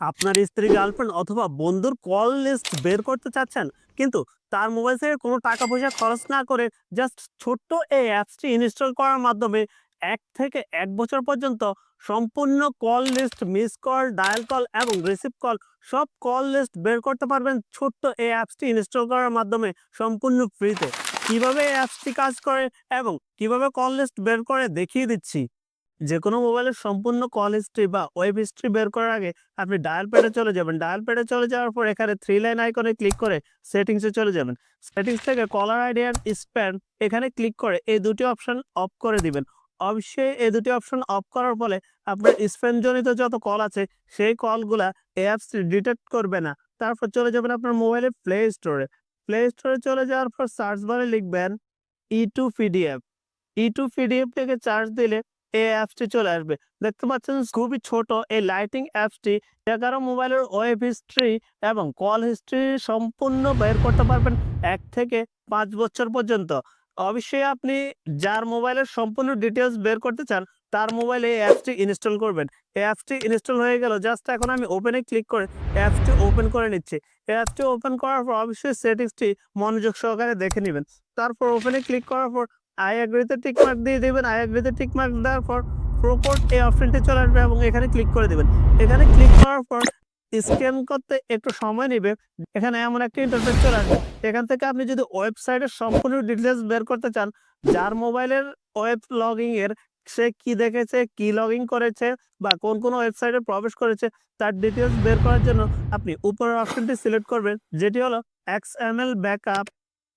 আপনার স্ত্রী গার্লফ্রেন্ড অথবা বন্ধুর কল লিস্ট বের করতে চাচ্ছেন, কিন্তু তার মোবাইল থেকে কোনো টাকা পয়সা খরচ না করে জাস্ট ছোট্ট এই অ্যাপসটি ইনস্টল করার মাধ্যমে এক থেকে এক বছর পর্যন্ত সম্পূর্ণ call list miss call dial call এবং রিসিভ কল সব কল লিস্ট বের করতে পারবেন ছোট্ট এই অ্যাপসটি ইনস্টল করার মাধ্যমে সম্পূর্ণ ফ্রিতে কীভাবে এই অ্যাপসটি কাজ করে এবং কীভাবে কল লিস্ট বের করে দেখিয়ে দিচ্ছি? যে কোনো মোবাইলের সম্পূর্ণ কল হিস্ট্রি বা ওয়েব হিস্ট্রি বের করার আগে আপনি ডায়াল প্যাডে চলে যাবেন। ডায়াল প্যাডে চলে যাওয়ার পর এখানে থ্রি লাইন আইকনে ক্লিক করে সেটিংসে চলে যাবেন। সেটিংস থেকে কলার আইডি আর স্প্যান এখানে ক্লিক করে এই দুটি অপশন অফ করে দিবেন। অবশ্যই এই দুটি অপশন অফ করার ফলে আপনার স্প্যান জনিত যত কল আছে সেই কলগুলা অ্যাপস ডিটেক্ট করবে না। তারপর চলে যাবেন আপনার মোবাইলের প্লে স্টোরে প্লে স্টোরে চলে যাওয়ার পর সার্চ বারে লিখবেন E to PDF E to PDF থেকে চার্জ দিলে এই অ্যাপসটি চলে আসবে। দেখতে পাচ্ছেন খুবই ছোট এই লাইটিং অ্যাপসটি এগারো মোবাইলের ওয়েব হিস্ট্রি এবং কল হিস্ট্রি সম্পূর্ণ বের করতে পারবেন এক থেকে পাঁচ বছর পর্যন্ত। অবশ্যই আপনি যার মোবাইলের সম্পূর্ণ ডিটেলস বের করতে চান, তার মোবাইলে এই অ্যাপসটি ইনস্টল করবেন। এই অ্যাপসটি ইনস্টল হয়ে গেল জাস্ট এখন আমি ওপেনে ক্লিক করে অ্যাপসটি ওপেন করে নিচ্ছি। এই অ্যাপসটি ওপেন করার পর অবশ্যই সেটিংসটি মনোযোগ সহকারে দেখে নেবেন। তারপর ওপেনে ক্লিক করার পর আই এগ্রিতে টিক মার্ক দিয়ে দেবেন, আই এগ্রিতে টিক মার্ক দেওয়ার পর প্রোপোর্ট এই অপশনটি চলে আসবে এবং এখানে ক্লিক করে দেবেন। এখানে ক্লিক করার পর স্ক্যান করতে একটু সময় নেবে। এখানে এমন একটা ইন্টারফেস চলে আসবে। এখান থেকে আপনি যদি ওয়েবসাইটের সম্পূর্ণ ডিটেলস বের করতে চান, যার মোবাইলের ওয়েব লগিং এর সে কি দেখেছে, কি লগইন করেছে বা কোন কোন ওয়েবসাইটে প্রবেশ করেছে, তার ডিটেলস বের করার জন্য আপনি উপরের অপশনটি সিলেক্ট করবেন, যেটি হলো এক্স এম এল ব্যাকআপ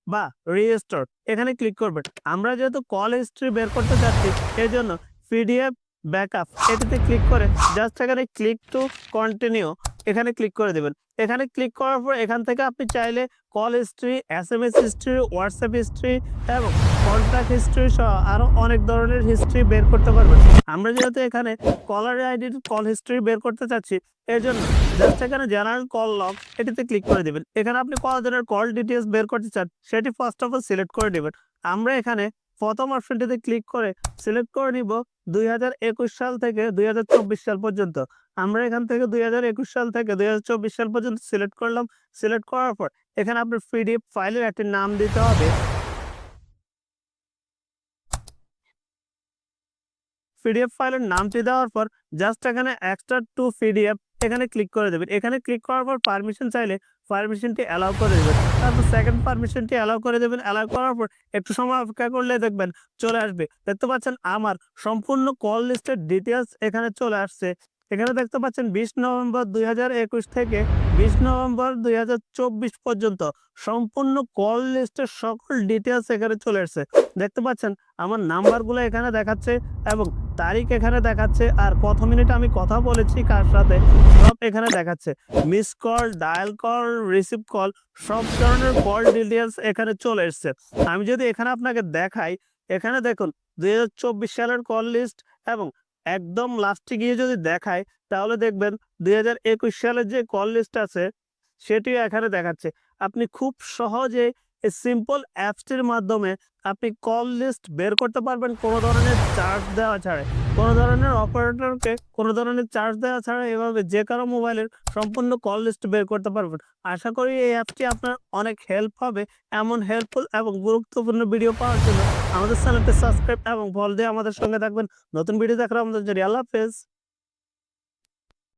বা রেজিস্টার এখানে ক্লিক করবেন। আমরা যেহেতু কল হিস্ট্রি বের করতে চাচ্ছি এই জন্য পিডিএফ ব্যাকআপ এটিতে ক্লিক করে জাস্ট এখানে ক্লিক টু কন্টিনিউ এখানে ক্লিক করে দেবেন। এখানে ক্লিক করার পর এখান থেকে আপনি চাইলে call history S M S history WhatsApp history এবং কন্ট্যাক্ট হিস্ট্রি সহ আরও অনেক ধরনের হিস্ট্রি বের করতে পারবেন। আমরা যেহেতু এখানে কলার আইডির কল হিস্ট্রি বের করতে চাচ্ছি, এর জন্য জাস্ট এখানে জেনারেল কল লগ এটিতে ক্লিক করে দেবেন। এখানে আপনি কতজনের কল ডিটেলস বের করতে চান, সেটি ফার্স্ট অফ অল সিলেক্ট করে দেবেন। আমরা এখানে প্রথম অপশনটিতে ক্লিক করে সিলেক্ট করে নিব দু হাজার একুশ সাল থেকে দুই হাজার চব্বিশ সাল পর্যন্ত। আমরা এখান থেকে দুই হাজার একুশ সাল থেকে দু হাজার চব্বিশ সাল পর্যন্ত সিলেক্ট করলাম। সিলেক্ট করার পর এখানে আপনার পিডিএফ ফাইলের একটি নাম দিতে হবে। পিডিএফ ফাইলের নামটি দেওয়ার পর জাস্ট এখানে এক্সট্রা টু পিডিএফ এখানে ক্লিক করে দেবেন। এখানে ক্লিক করার পর পারমিশন চাইলে পারমিশনটি অ্যালাউ করে দেবেন। তারপর সেকেন্ড পারমিশনটি অ্যালাউ করে দেবেন। অ্যালাউ করার পর একটু সময় অপেক্ষা করলে দেখবেন চলে আসবে। দেখতে পাচ্ছেন আমার সম্পূর্ণ কল লিস্টের ডিটেলস এখানে চলে আসছে। এখানে দেখতে পাচ্ছেন বিশ নভেম্বর দুই হাজার একুশ থেকে বিশ নভেম্বর দুই হাজার চব্বিশ পর্যন্ত সম্পূর্ণ কল লিস্টের সকল ডিটেলস এখানে চলে আসছে দেখতে পাচ্ছেন, আমার নাম্বারগুলো এখানে দেখাচ্ছে এবং তারিখ এখানে দেখাচ্ছে আর কত মিনিট আমি কথা বলেছি কার সাথে সব এখানে দেখাচ্ছে। Miss call dial call receive call সব ধরনের কল ডিটেলস এখানে চলে এসছে। আমি যদি এখানে আপনাকে দেখাই, এখানে দেখুন, দুই হাজার চব্বিশ সালের কল লিস্ট এবং একদম লাস্টে গিয়ে যদি দেখায় তাহলে দেখবেন দুই হাজার একুশ সালের যে কল লিস্ট আছে, সেটিও এখানে দেখাচ্ছে। আপনি খুব সহজে এই সিম্পল অ্যাপসটির মাধ্যমে আপনি কল লিস্ট বের করতে পারবেন কোনো ধরনের চার্জ দেওয়া ছাড়াই। কোনো ধরনের অপারেটরকে কোনো ধরনের চার্জ দেওয়া ছাড়া এভাবে যে কারও মোবাইলের সম্পূর্ণ কল লিস্ট বের করতে পারবেন। আশা করি এই অ্যাপটি আপনার অনেক হেল্প হবে। এমন হেল্পফুল এবং গুরুত্বপূর্ণ ভিডিও পাওয়ার জন্য আমাদের চ্যানেলটি সাবস্ক্রাইব এবং ফল দিয়ে আমাদের সঙ্গে থাকবেন। নতুন ভিডিও দেখার আমাদের জন্য আল্লাহ হাফেজ।